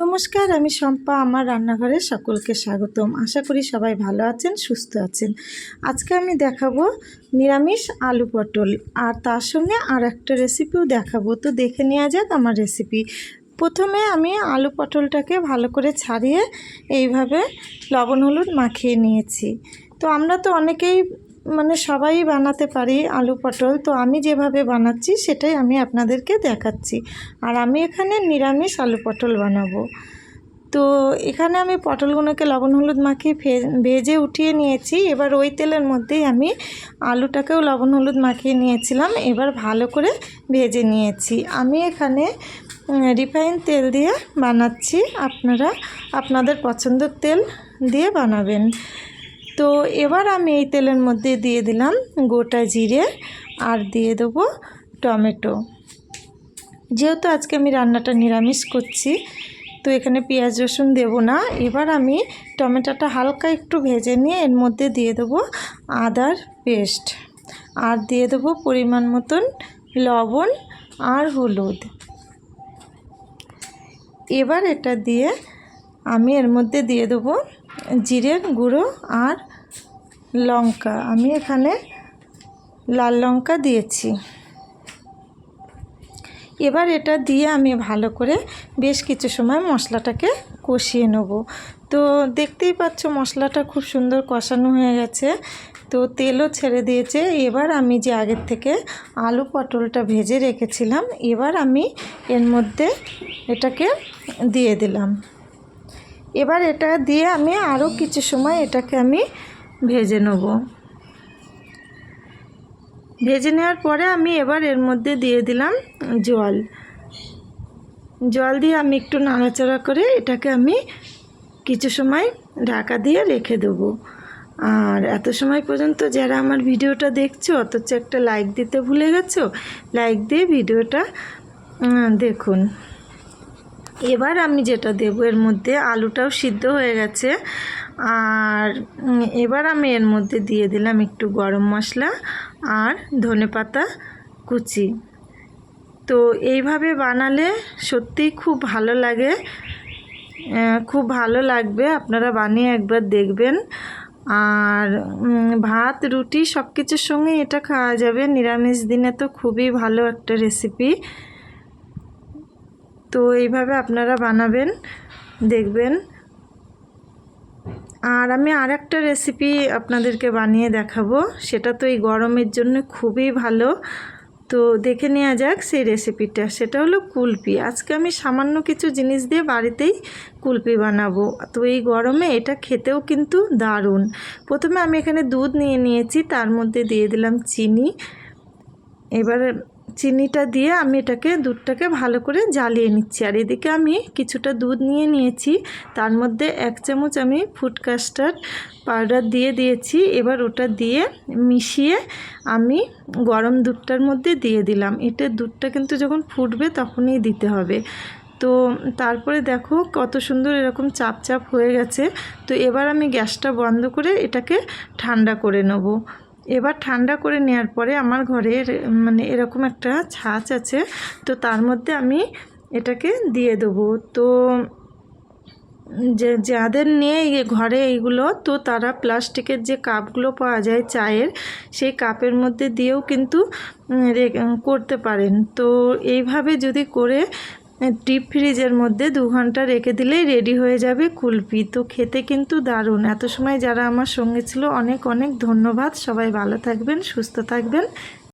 নমস্কার, আমি শম্পা, আমার রান্নাঘরে সকলকে স্বাগতম। আশা করি সবাই ভালো আছেন, সুস্থ আছেন। আজকে আমি দেখাবো নিরামিষ আলু পটল, আর তার সঙ্গে আর একটা রেসিপিও দেখাবো। তো দেখে নেওয়া যাক আমার রেসিপি প্রথমে আমি আলু পটলটাকে ভালো করে ছাড়িয়ে এইভাবে লবণ হলুদ মাখিয়ে নিয়েছি। তো আমরা তো অনেকেই মানে সবাই বানাতে পারি আলু পটল, তো আমি যেভাবে বানাচ্ছি সেটাই আমি আপনাদেরকে দেখাচ্ছি। আর আমি এখানে নিরামিষ আলু পটল বানাবো। তো এখানে আমি পটলগুলোকে লবণ হলুদ মাখিয়ে ভেজে উঠিয়ে নিয়েছি। এবার ওই তেলের মধ্যেই আমি আলুটাকেও লবণ হলুদ মাখিয়ে নিয়েছিলাম। এবার ভালো করে ভেজে নিয়েছি। আমি এখানে রিফাইন তেল দিয়ে বানাচ্ছি। আপনারা আপনাদের পছন্দের তেল দিয়ে বানাবেন। তো এবার আমি এই তেলের মধ্যে দিয়ে দিলাম গোটা জিরে আর দিয়ে দেবো টমেটো। যেহেতু আজকে আমি রান্নাটা নিরামিষ করছি, তো এখানে পেঁয়াজ রসুন দেব না। এবার আমি টমেটোটা হালকা একটু ভেজে নিয়ে এর মধ্যে দিয়ে দেবো আদার পেস্ট। আর দিয়ে দেবো পরিমাণ মতন লবণ আর হলুদ। এবার এটা দিয়ে আমি এর মধ্যে দিয়ে দেবো জিরের গুঁড়ো আর লঙ্কা। আমি এখানে লাল লঙ্কা দিয়েছি। এবার এটা দিয়ে আমি ভালো করে বেশ কিছু সময় মশলাটাকে কষিয়ে নেব। তো দেখতেই পাচ্ছ মশলাটা খুব সুন্দর কষানো হয়ে গেছে। তো তেলও ছেড়ে দিয়েছে। এবার আমি যে আগের থেকে আলু পটলটা ভেজে রেখেছিলাম, এবার আমি এর মধ্যে এটাকে দিয়ে দিলাম। এবার এটা দিয়ে আমি আরও কিছু সময় এটাকে আমি ভেজে নেব। ভেজে নেওয়ার পরে আমি এবার এর মধ্যে দিয়ে দিলাম জল। জল দিয়ে আমি একটু নাড়াচাড়া করে এটাকে আমি কিছু সময় ঢাকা দিয়ে রেখে দেবো। আর এত সময় পর্যন্ত যারা আমার ভিডিওটা দেখছ, অথচ একটা লাইক দিতে ভুলে গেছো লাইক দিয়ে ভিডিওটা দেখুন। এবার আমি যেটা দেবো, এর মধ্যে আলুটাও সিদ্ধ হয়ে গেছে। আর এবার আমি এর মধ্যে দিয়ে দিলাম একটু গরম মশলা আর ধনে পাতা কুচি। তো এইভাবে বানালে সত্যিই খুব ভালো লাগে খুব ভালো লাগবে। আপনারা বানিয়ে একবার দেখবেন। আর ভাত, রুটি সব কিছুর সঙ্গে এটা খাওয়া যাবে। নিরামিষ দিনে তো খুবই ভালো একটা রেসিপি তো এইভাবে আপনারা বানাবেন, দেখবেন। আর আমি আর একটা রেসিপি আপনাদেরকে বানিয়ে দেখাবো, সেটা তো এই গরমের জন্য খুবই ভালো। তো দেখে নেওয়া যাক সেই রেসিপিটা সেটা হলো কুলপি। আজকে আমি সামান্য কিছু জিনিস দিয়ে বাড়িতেই কুলপি বানাবো। তো এই গরমে এটা খেতেও কিন্তু দারুণ। প্রথমে আমি এখানে দুধ নিয়ে নিয়েছি, তার মধ্যে দিয়ে দিলাম চিনি। এবার চিনিটা দিয়ে আমি এটাকে দুধটাকে ভালো করে জ্বালিয়ে নিচ্ছি। আর এদিকে আমি কিছুটা দুধ নিয়ে নিয়েছি। তার মধ্যে এক চামচ আমি ফুড কাস্টার্ড পাউডার দিয়ে দিয়েছি। এবার ওটা দিয়ে মিশিয়ে আমি গরম দুধটার মধ্যে দিয়ে দিলাম। এটা দুধটা কিন্তু যখন ফুটবে তখনই দিতে হবে। তো তারপরে দেখো কত সুন্দর এরকম চাপ চাপ হয়ে গেছে। তো এবার আমি গ্যাসটা বন্ধ করে এটাকে ঠান্ডা করে নেব। এবার ঠান্ডা করে নেওয়ার পরে আমার ঘরে মানে এরকম একটা ছাঁচ আছে, তো তার মধ্যে আমি এটাকে দিয়ে দেবো। তো যে, যাদের নেই ঘরে এইগুলো, তো তারা প্লাস্টিকের যে কাপগুলো পাওয়া যায় চায়ের, সেই কাপের মধ্যে দিয়েও কিন্তু করতে পারেন। তো এইভাবে যদি করে ডিপ ফ্রিজের মধ্যে দু ঘণ্টা রেখে দিলেই রেডি হয়ে যাবে কুলপি। তো খেতে কিন্তু দারুণ। এত সময় যারা আমার সঙ্গে ছিল, অনেক অনেক ধন্যবাদ। সবাই ভালো থাকবেন, সুস্থ থাকবেন।